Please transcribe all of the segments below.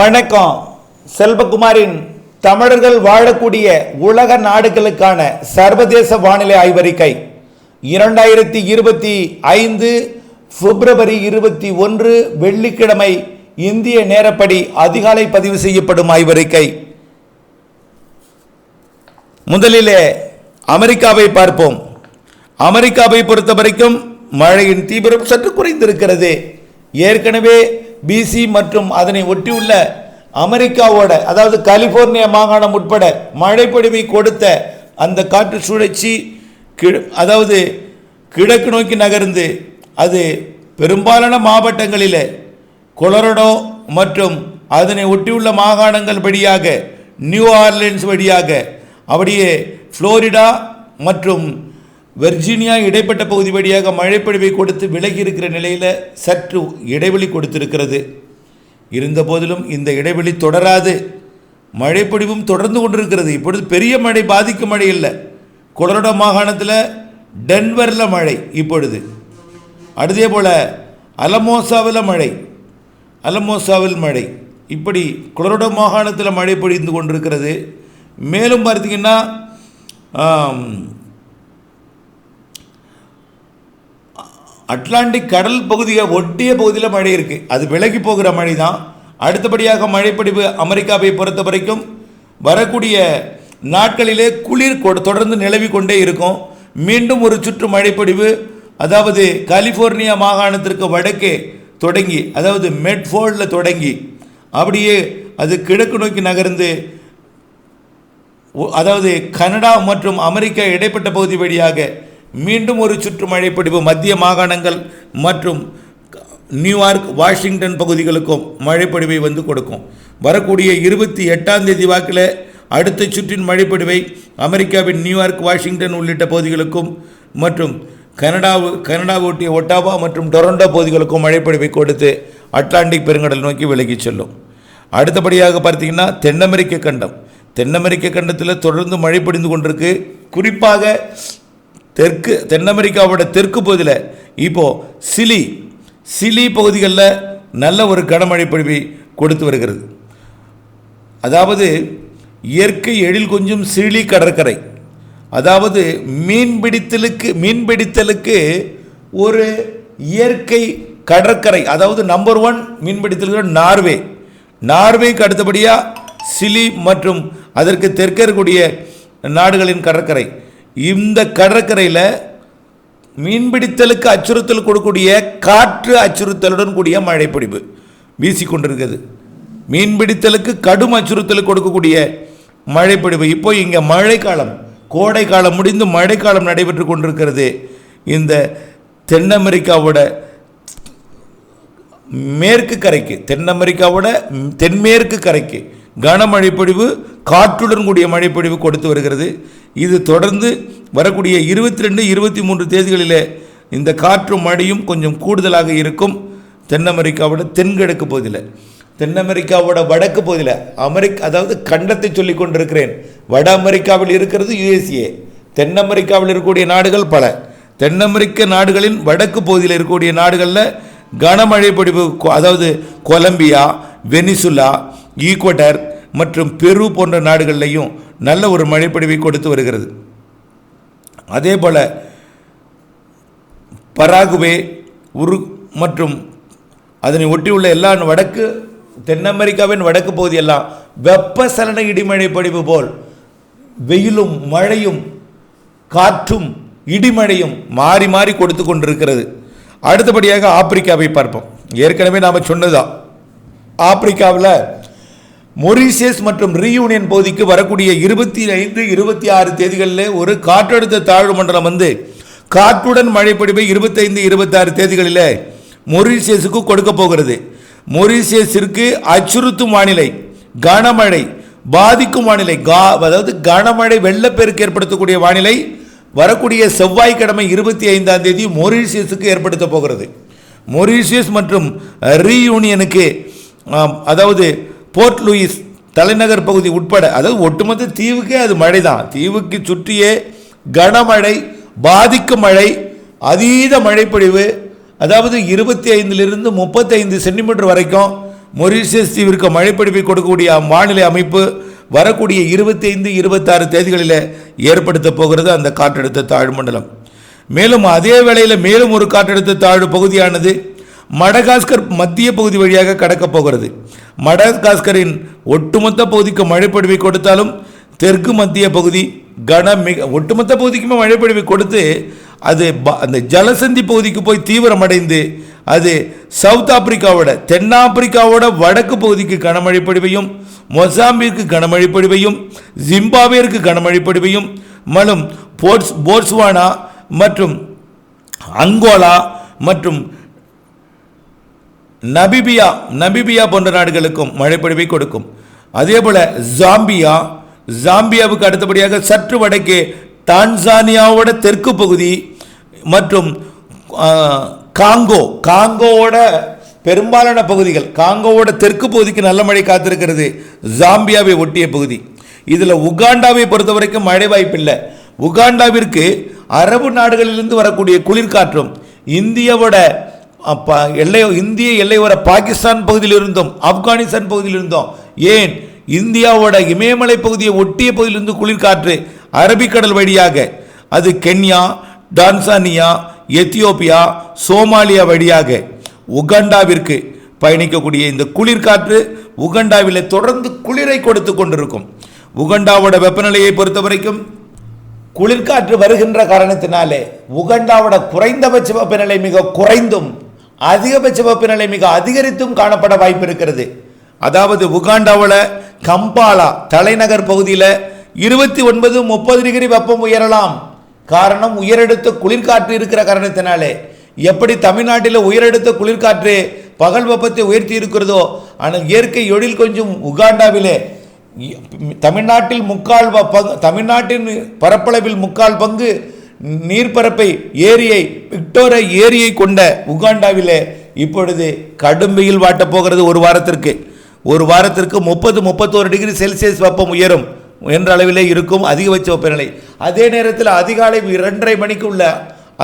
வணக்கம். செல்வகுமாரின் தமிழர்கள் வாழக்கூடிய உலக நாடுகளுக்கான சர்வதேச வானிலை ஆய்வறிக்கை. இரண்டாயிரத்தி இருபத்தி ஐந்து பிப்ரவரி இருபத்தி ஒன்று வெள்ளிக்கிழமை இந்திய நேரப்படி அதிகாலை பதிவு செய்யப்படும் ஆய்வறிக்கை. முதலிலே அமெரிக்காவை பார்ப்போம். அமெரிக்காவை பொறுத்த வரைக்கும் மழையின் தீவிரம் சற்று குறைந்திருக்கிறது. ஏற்கனவே பிசி மற்றும் அதனை ஒட்டியுள்ள அமெரிக்காவோட அதாவது கலிபோர்னியா மாகாணம் உட்பட மழைப்பொழிவை கொடுத்த அந்த காற்று சுழற்சி கி- அதாவது கிழக்கு நோக்கி நகர்ந்து அது பெரும்பாலான மாவட்டங்களில் கொலரடோ மற்றும் அதனை ஒட்டியுள்ள மாகாணங்கள் வழியாக நியூ ஆர்லின்ஸ் வழியாக அப்படியே ஃப்ளோரிடா மற்றும் வெர்ஜீனியா இடைப்பட்ட பகுதி வழியாக மழைப்பொழிவை கொடுத்து விலகி இருக்கிற நிலையில் சற்று இடைவெளி கொடுத்திருக்கிறது. இருந்த போதிலும் இந்த இடைவெளி தொடராது. மழைப்பொடிவும் தொடர்ந்து கொண்டிருக்கிறது. இப்பொழுது பெரிய மழை பாதிக்கும் மழை இல்லை. கொலரடோ மாகாணத்தில் டென்வரில் மழை இப்பொழுது. அதே போல் அலமோசாவில் மழை அலமோசாவில் மழை. இப்படி கொலரடோ மாகாணத்தில் மழை பொழிந்து கொண்டிருக்கிறது. மேலும் பார்த்தீங்கன்னா அட்லாண்டிக் கடல் பகுதியை ஒட்டிய பகுதியில் மழை இருக்குது அது விலகி போகிற மழை தான் அடுத்தபடியாக மழைப்படிவு அமெரிக்காவை பொறுத்த வரைக்கும் வரக்கூடிய நாட்களிலே குளிர் கொ- தொடர்ந்து நிலவி கொண்டே இருக்கும். மீண்டும் ஒரு சுற்று மழைப்படிவு அதாவது கலிஃபோர்னியா மாகாணத்திற்கு வடக்கே தொடங்கி அதாவது மெட்ஃபோர்டில் தொடங்கி அப்படியே அது கிழக்கு நோக்கி நகர்ந்து அதாவது கனடா மற்றும் அமெரிக்கா இடைப்பட்ட பகுதி வழியாக மீண்டும் ஒரு சுற்று மழைப்பொழிவு மத்திய மாகாணங்கள் மற்றும் நியூயார்க் வாஷிங்டன் பகுதிகளுக்கும் மழைப்பொழிவை வந்து கொடுக்கும். வரக்கூடிய இருபத்தி எட்டாம் தேதி வாக்கில் அடுத்த சுற்றின் மழைப்பொழிவை அமெரிக்காவின் நியூயார்க் வாஷிங்டன் உள்ளிட்ட பகுதிகளுக்கும் மற்றும் கனடாவு கனடாவை ஒட்டிய ஒட்டாவா மற்றும் டொரண்டோ பகுதிகளுக்கும் மழைப்பொழிவை கொடுத்து அட்லாண்டிக் பெருங்கடல் நோக்கி விலகிச் செல்லும். அடுத்தபடியாக பார்த்தீங்கன்னா தென் அமெரிக்க கண்டம். தென் அமெரிக்க கண்டத்தில் தொடர்ந்து மழை பொழிந்து கொண்டிருக்கு. குறிப்பாக தெற்கு தென் அமெரிக்காவோட தெற்கு பகுதியில் இப்போது சிலி சிலி பகுதிகளில் நல்ல ஒரு கனமழை பொழிவை கொடுத்து வருகிறது. அதாவது இயற்கை எழில் கொஞ்சம் சிலி கடற்கரை. அதாவது மீன்பிடித்தலுக்கு மீன்பிடித்தலுக்கு ஒரு இயற்கை கடற்கரை அதாவது நம்பர் ஒன் மீன்பிடித்தலுக்கு நார்வே. நார்வேக்கு அடுத்தபடியாக சிலி மற்றும் அதற்கு தெற்கே இருக்கக்கூடிய நாடுகளின் கடற்கரை. இந்த கடற்கரையில் மீன்பிடித்தலுக்கு அச்சுறுத்தல் கொடுக்கக்கூடிய காற்று அச்சுறுத்தலுடன் கூடிய மழைப்பொழிவு வீசிக்கொண்டிருக்கிறது. மீன்பிடித்தலுக்கு கடும் அச்சுறுத்தல் கொடுக்கக்கூடிய மழைப்பிடிப்பு இப்போ இங்கே மழைக்காலம் கோடை காலம் முடிந்து மழைக்காலம் நடைபெற்று கொண்டிருக்கிறது. இந்த தென் அமெரிக்காவோட மேற்கு கரைக்கு தென் அமெரிக்காவோட தென்மேற்கு கரைக்கு கனமழைப்பொழிவு காற்றுடன் கூடிய மழைப்பொழிவு கொடுத்து வருகிறது. இது தொடர்ந்து வரக்கூடிய இருபத்தி ரெண்டு இருபத்தி மூன்று தேதிகளிலே இந்த காற்றும் மழையும் கொஞ்சம் கூடுதலாக இருக்கும். தென் அமெரிக்காவோட தென்கிழக்கு பகுதியில். தென் அமெரிக்காவோட வடக்கு பகுதியில் அமெரிக்க அதாவது கண்டத்தை சொல்லி கொண்டிருக்கிறேன். வட அமெரிக்காவில் இருக்கிறது யுஎஸ்ஏ. தென் அமெரிக்காவில் இருக்கக்கூடிய நாடுகள் பல. தென் அமெரிக்க நாடுகளின் வடக்கு பகுதியில் இருக்கக்கூடிய நாடுகளில் கனமழை பொடிவு அதாவது கொலம்பியா வெனிசுலா ஈக்குவட்டர் மற்றும் பெரு போன்ற நாடுகள்லையும் நல்ல ஒரு மழைப்பொழிவை கொடுத்து வருகிறது. அதே போல் பராகுவே உரு மற்றும் அதனை ஒட்டியுள்ள எல்லா வடக்கு தென் அமெரிக்காவின் வடக்கு பகுதியெல்லாம் வெப்பசலன இடிமழை பொழிவு போல் வெயிலும் மழையும் காற்றும் இடிமழையும் மாறி மாறி கொடுத்து கொண்டிருக்கிறது. அடுத்தபடியாக ஆப்பிரிக்காவை பார்ப்போம். ஏற்கனவே நாம் சொன்னதுதான் ஆப்பிரிக்காவில் மொரிஷியஸ் மற்றும் ரீயூனியன் பகுதிக்கு வரக்கூடிய இருபத்தி ஐந்து இருபத்தி ஆறு தேதிகளில் ஒரு காற்றழுத்த தாழ்வு மண்டலம் வந்து காற்றுடன் மழைப்பொழிவை இருபத்தைந்து இருபத்தாறு தேதிகளில் மொரீசியஸுக்கு கொடுக்க போகிறது. மொரிஷியஸிற்கு அச்சுறுத்தும் வானிலை கனமழை பாதிக்கும் வானிலை கா அதாவது கனமழை வெள்ளப்பெருக்கு ஏற்படுத்தக்கூடிய வானிலை வரக்கூடிய செவ்வாய்க்கிழமை இருபத்தி ஐந்தாம் தேதி மொரீசியஸுக்கு ஏற்படுத்த போகிறது. மொரீஷியஸ் மற்றும் ரீயூனியனுக்கு அதாவது போர்ட் லூயிஸ் தலைநகர் பகுதி உட்பட அதாவது ஒட்டுமொத்த தீவுக்கே அது மழை தான் தீவுக்கு சுற்றியே கனமழை பாதிக்கும் மழை அதீத மழைப்பொழிவு அதாவது இருபத்தி ஐந்திலிருந்து முப்பத்தைந்து சென்டிமீட்டர் வரைக்கும் மொரீஷியஸ் தீவிற்கு மழைப்பிடிப்பை கொடுக்கக்கூடிய வானிலை அமைப்பு வரக்கூடிய இருபத்தி ஐந்து இருபத்தாறு தேதிகளில் ஏற்படுத்த போகிறது அந்த காற்றழுத்த தாழ்வு மண்டலம். மேலும் அதே வேளையில் மேலும் ஒரு காற்றழுத்த தாழ்வு பகுதியானது மடகாஸ்கர் மத்திய பகுதி வழியாக கடக்கப் போகிறது. மடகாஸ்கரின் ஒட்டுமொத்த பகுதிக்கு மழைப்பொழிவை கொடுத்தாலும் தெற்கு மத்திய பகுதி கன மிக ஒட்டுமொத்த பகுதிக்குமே மழைப்பொழிவை கொடுத்து அது ப- அந்த ஜலசந்தி பகுதிக்கு போய் தீவிரமடைந்து அது சவுத் ஆப்பிரிக்காவோட தென்னாப்பிரிக்காவோட வடக்கு பகுதிக்கு கனமழை பொழிவையும் மொசாம்பிற்கு கனமழை பொழிவையும் ஜிம்பாவேற்கு கனமழை பொழிவையும் மற்றும் போர்ட்ஸ் போட்ஸ்வானா மற்றும் அங்கோலா மற்றும் நபிபியா நபிபியா போன்ற நாடுகளுக்கும் மழைப்பொழிவை கொடுக்கும். அதே போல ஜாம்பியா ஜாம்பியாவுக்கு அடுத்தபடியாக சற்று வடக்கே டான்சானியாவோட தெற்கு பகுதி மற்றும் காங்கோ காங்கோவோட பெரும்பாலான பகுதிகள் காங்கோவோட தெற்கு பகுதிக்கு நல்ல மழை காத்திருக்கிறது ஜாம்பியாவை ஒட்டிய பகுதி. இதில் உகாண்டாவை பொறுத்த வரைக்கும் மழை வாய்ப்பில்லை. உகாண்டாவிற்கு அரபு நாடுகளிலிருந்து வரக்கூடிய குளிர்காற்றும் இந்தியாவோட எல்லை இந்திய எல்லையோர பாகிஸ்தான் பகுதியில் இருந்தும் ஆப்கானிஸ்தான் பகுதியில் இருந்தோம் ஏன் இந்தியாவோட இமயமலை பகுதியை ஒட்டிய பகுதியிலிருந்து குளிர்காற்று அரபிக்கடல் வழியாக அது கென்யா டான்சானியா எத்தியோப்பியா சோமாலியா வழியாக உகண்டாவிற்கு பயணிக்கக்கூடிய இந்த குளிர்காற்று உகண்டாவில் தொடர்ந்து குளிரை கொடுத்து கொண்டிருக்கும். உகண்டாவோட வெப்பநிலையை பொறுத்த வரைக்கும் குளிர்காற்று வருகின்ற காரணத்தினாலே உகண்டாவோட குறைந்தபட்ச வெப்பநிலை மிக குறைந்தும் அதிகபட்ச வெப்பநிலை மிக அதிகரித்தும் காணப்பட வாய்ப்பு இருக்கிறது அதாவது உகாண்டாவில் கம்பாலா தலைநகர் பகுதியில் இருபத்தி ஒன்பது முப்பது டிகிரி வெப்பம் உயரலாம். காரணம் உயரெடுத்த குளிர்காற்று இருக்கிற காரணத்தினாலே. எப்படி தமிழ்நாட்டில் உயரெடுத்த குளிர்காற்று பகல் வெப்பத்தை உயர்த்தி இருக்கிறதோ ஆனால் இயற்கை எழில் கொஞ்சம் உகாண்டாவிலே. தமிழ்நாட்டில் முக்கால் வ- பங்கு தமிழ்நாட்டின் பரப்பளவில் முக்கால் பங்கு நீர்ப்பரப்பை ஏரியை விக்டோரியா ஏரியை கொண்ட உகாண்டாவிலே இப்பொழுது கடும் வெயில் வாட்டப் போகிறது ஒரு வாரத்திற்கு. ஒரு வாரத்திற்கு முப்பது முப்பத்தோரு டிகிரி செல்சியஸ் வெப்பம் உயரும் என்ற அளவிலே இருக்கும் அதிகபட்ச வெப்பநிலை. அதே நேரத்தில் அதிகாலை இரண்டரை மணிக்கு உள்ள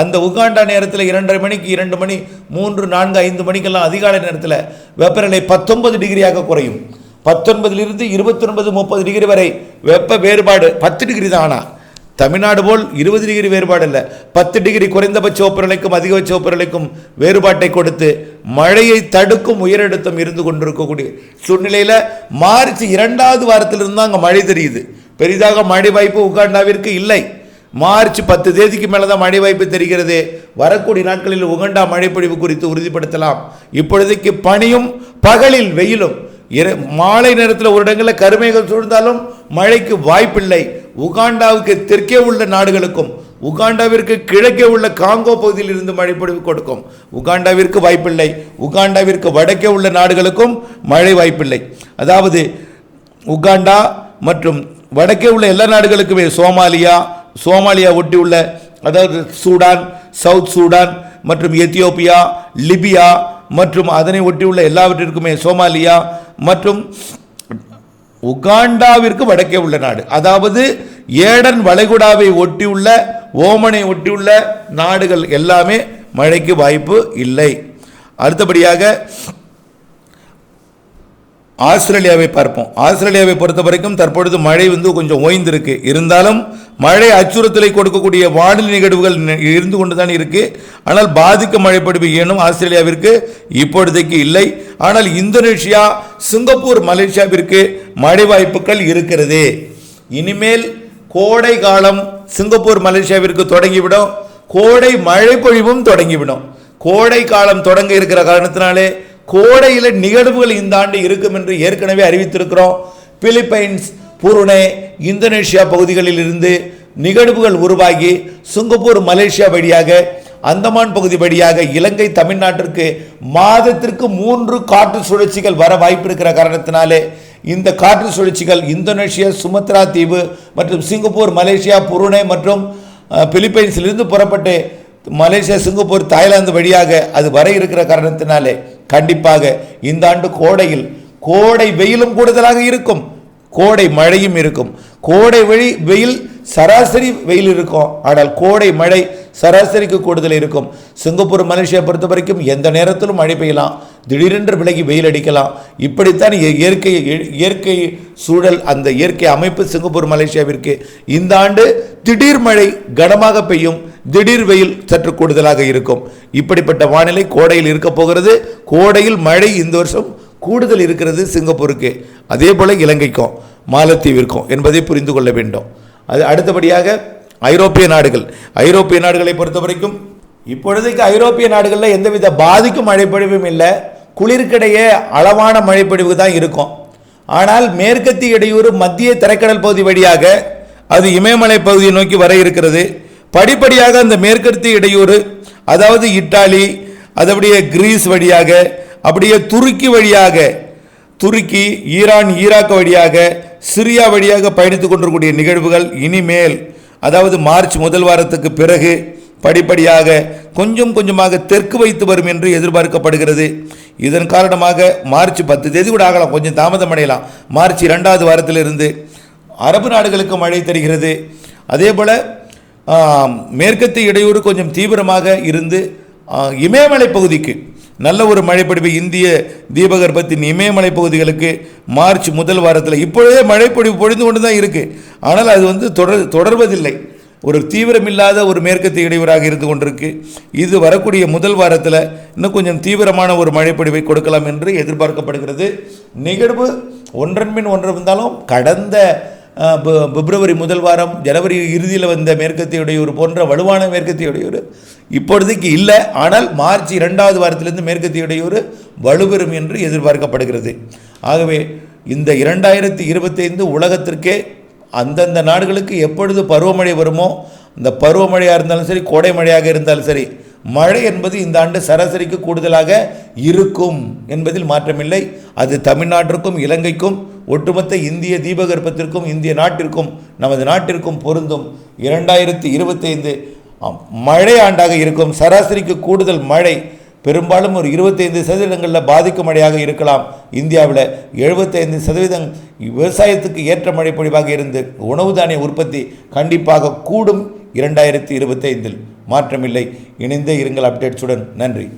அந்த உகாண்டா நேரத்தில் இரண்டரை மணிக்கு இரண்டு மணி மூன்று நான்கு ஐந்து மணிக்கெல்லாம் அதிகாலை நேரத்தில் வெப்பநிலை பத்தொன்பது டிகிரியாக குறையும். பத்தொன்பதிலிருந்து இருபத்தொன்பது முப்பது டிகிரி வரை வெப்ப வேறுபாடு பத்து டிகிரி தான்? ஆனால் தமிழ்நாடு போல் இருபது டிகிரி வேறுபாடு இல்லை பத்து டிகிரி குறைந்தபட்ச வெப்பநிலைக்கும் அதிகபட்ச வெப்பநிலைக்கும் வேறுபாட்டை கொடுத்து மழையை தடுக்கும் உயரழுத்தம் இருந்து கொண்டிருக்கக்கூடிய சூழ்நிலையில் மார்ச் இரண்டாவது வாரத்திலிருந்து தான் அங்கே மழை தெரியுது. பெரிதாக மழை வாய்ப்பு உகாண்டாவிற்கு இல்லை. மார்ச் பத்து தேதிக்கு மேலே தான் மழை வாய்ப்பு தெரிகிறது. வரக்கூடிய நாட்களில் உகண்டா மழைப்பொழிவு குறித்து உறுதிப்படுத்தலாம். இப்பொழுதைக்கு பனியும் பகலில் வெயிலும். இர மாலை நேரத்தில் ஒரு இடங்களில் கருமைகள் சூழ்ந்தாலும் மழைக்கு வாய்ப்பில்லை. உகாண்டாவுக்கு தெற்கே உள்ள நாடுகளுக்கும் உகாண்டாவிற்கு கிழக்கே உள்ள காங்கோ பகுதியில் இருந்து மழைப்பொழிவு கொடுக்கும். உகாண்டாவிற்கு வாய்ப்பில்லை. உகாண்டாவிற்கு வடக்கே உள்ள நாடுகளுக்கும் மழை வாய்ப்பில்லை. அதாவது உகாண்டா மற்றும் வடக்கே உள்ள எல்லா நாடுகளுக்குமே சோமாலியா சோமாலியா ஒட்டி உள்ள அதாவது சூடான் சவுத் சூடான் மற்றும் எத்தியோப்பியா லிபியா மற்றும் அதனை ஒட்டியுள்ள எல்லாவற்றிற்குமே சோமாலியா மற்றும் உகாண்டாவிற்கு வடக்கே உள்ள நாடு. அதாவது ஏடன் வளைகுடாவை ஒட்டியுள்ள ஓமனை ஒட்டியுள்ள நாடுகள் எல்லாமே மழைக்கு வாய்ப்பு இல்லை. அடுத்தபடியாக ஆஸ்திரேலியாவை பார்ப்போம். ஆஸ்திரேலியாவை பொறுத்த வரைக்கும் தற்பொழுது மழை வந்து கொஞ்சம் ஓய்ந்திருக்கு. இருந்தாலும் மழை அச்சுறுத்தலை கொடுக்கக்கூடிய வானிலை நிகழ்வுகள் இருந்து கொண்டு தான் இருக்கு. ஆனால் பாதிக்க மழைப்பொழிவு ஏனும் ஆஸ்திரேலியாவிற்கு இப்பொழுதைக்கு இல்லை. ஆனால் இந்தோனேஷியா சிங்கப்பூர் மலேசியாவிற்கு மழை வாய்ப்புகள் இருக்கிறது. இனிமேல் கோடை காலம் சிங்கப்பூர் மலேசியாவிற்கு தொடங்கிவிடும். கோடை மழை பொழிவும் தொடங்கிவிடும். கோடை காலம் தொடங்க இருக்கிற காரணத்தினாலே கோடையில் நிகழ்வுகள் இந்த ஆண்டு இருக்கும் என்று ஏற்கனவே அறிவித்திருக்கிறோம். பிலிப்பைன்ஸ் புருனே இந்தோனேஷியா பகுதிகளில் இருந்து நிகழ்வுகள் உருவாகி சிங்கப்பூர் மலேசியா வழியாக அந்தமான் பகுதி வழியாக இலங்கை தமிழ்நாட்டிற்கு மாதத்திற்கு மூன்று காற்று சுழற்சிகள் வர வாய்ப்பு இருக்கிற காரணத்தினாலே இந்த காற்று சுழற்சிகள் இந்தோனேஷியா சுமத்ரா தீவு மற்றும் சிங்கப்பூர் மலேசியா புருனே மற்றும் பிலிப்பைன்ஸிலிருந்து புறப்பட்டு மலேசியா சிங்கப்பூர் தாய்லாந்து வழியாக அது வர இருக்கிற காரணத்தினாலே கண்டிப்பாக இந்த ஆண்டு கோடையில் கோடை வெயிலும் கூடுதலாக இருக்கும். கோடை மழையும் இருக்கும். கோடை வழி வெயில் சராசரி வெயில் இருக்கும். ஆனால் கோடை மழை சராசரிக்கு கூடுதல் இருக்கும். சிங்கப்பூர் மலேசியா பொறுத்த வரைக்கும் எந்த நேரத்திலும் மழை பெய்யலாம். திடீரென்று விலகி வெயில் அடிக்கலாம். இப்படித்தான் இயற்கை இயற்கை சூழல் அந்த இயற்கை அமைப்பு சிங்கப்பூர் மலேசியாவிற்கு இந்த ஆண்டு திடீர் மழை கனமாக பெய்யும். திடீர் வெயில் சற்று கூடுதலாக இருக்கும். இப்படிப்பட்ட வானிலை கோடையில் இருக்க போகிறது கோடையில் மழை இந்த வருஷம் கூடுதல் இருக்கிறது சிங்கப்பூருக்கு. அதே போல் இலங்கைக்கும் மாலத்தீவிற்கும் என்பதை புரிந்து கொள்ள வேண்டும். அது அடுத்தபடியாக ஐரோப்பிய நாடுகள். ஐரோப்பிய நாடுகளை பொறுத்த வரைக்கும் இப்பொழுதைக்கு ஐரோப்பிய நாடுகளில் எந்தவித பாதிக்கும் மழைப்பொழிவும் இல்லை. குளிருக்கிடையே அளவான மழைப்பொழிவு தான் இருக்கும். ஆனால் மேற்கத்திய இடையூறு மத்திய தரைக்கடல் பகுதி வழியாக அது இமயமலை பகுதியை நோக்கி வர இருக்கிறது. படிப்படியாக அந்த மேற்கத்திய இடையூறு அதாவது இத்தாலி அதனுடைய கிரீஸ் வழியாக அப்படியே துருக்கி வழியாக துருக்கி ஈரான் ஈராக் வழியாக சிரியா வழியாக பயணித்துக் கொண்டிருக்கக்கூடிய நிகழ்வுகள் இனிமேல் அதாவது மார்ச் முதல் வாரத்துக்கு பிறகு படிப்படியாக கொஞ்சம் கொஞ்சமாக தெற்கு வைத்து வரும் என்று எதிர்பார்க்கப்படுகிறது. இதன் காரணமாக மார்ச் பத்து தேதி கூட ஆகலாம் கொஞ்சம் தாமதம் அடையலாம். மார்ச் இரண்டாவது வாரத்திலிருந்து அரபு நாடுகளுக்கு மழை தருகிறது. அதே போல் மேற்கத்திய இடையூறு கொஞ்சம் தீவிரமாக இருந்து இமயமலை பகுதிக்கு நல்ல ஒரு மழைப்பொழிவு இந்திய தீபகற்பத்தின் இமயமலை பகுதிகளுக்கு மார்ச் முதல் வாரத்தில் இப்பொழுதே மழைப்பொழிவு பொழிந்து கொண்டு தான் இருக்குது ஆனால் அது வந்து தொடர் தொடர்வதில்லை. ஒரு தீவிரமில்லாத ஒரு மேற்கத்திய இடையூறாக இருந்து கொண்டிருக்கு. இது வரக்கூடிய முதல் வாரத்தில் இன்னும் கொஞ்சம் தீவிரமான ஒரு மழைப்பொழிவை கொடுக்கலாம் என்று எதிர்பார்க்கப்படுகிறது. நிகழ்வு ஒன்றன் பின் ஒன்று இருந்தாலும் கடந்த பிப்ரவரி முதல் வாரம் ஜனவரி இறுதியில் வந்த மேற்கத்தியுடையூர் போன்ற வலுவான மேற்கத்தியுடையூர் இப்பொழுதைக்கு இல்லை ஆனால் மார்ச் இரண்டாவது வாரத்திலிருந்து மேற்கத்தியுடையூர் வலுப்பெறும் என்று எதிர்பார்க்கப்படுகிறது. ஆகவே இந்த இரண்டாயிரத்தி இருபத்தைந்து உலகத்திற்கே அந்தந்த நாடுகளுக்கு எப்பொழுது பருவமழை வருமோ இந்த பருவமழையாக இருந்தாலும் சரி கோடை மழையாக இருந்தாலும் சரி மழை என்பது இந்த ஆண்டு சராசரிக்கு கூடுதலாக இருக்கும் என்பதில் மாற்றமில்லை. அது தமிழ்நாட்டிற்கும் இலங்கைக்கும் ஒட்டுமொத்த இந்திய தீபகற்பத்திற்கும் இந்திய நாட்டிற்கும் நமது நாட்டிற்கும் பொருந்தும் இரண்டாயிரத்தி இருபத்தைந்து. மழை ஆண்டாக இருக்கும். சராசரிக்கு கூடுதல் மழை பெரும்பாலும் ஒரு இருபத்தைந்து சதவீதங்களில் பாதிக்கும் மழையாக இருக்கலாம். இந்தியாவில் எழுபத்தைந்து சதவீதம் விவசாயத்துக்கு ஏற்ற மழை பொழிவாக இருந்து உணவு தானிய உற்பத்தி கண்டிப்பாக கூடும் இரண்டாயிரத்தி இருபத்தைந்தில். மாற்றமில்லை. இணைந்தே இருங்கள் அப்டேட்ஸுடன். நன்றி.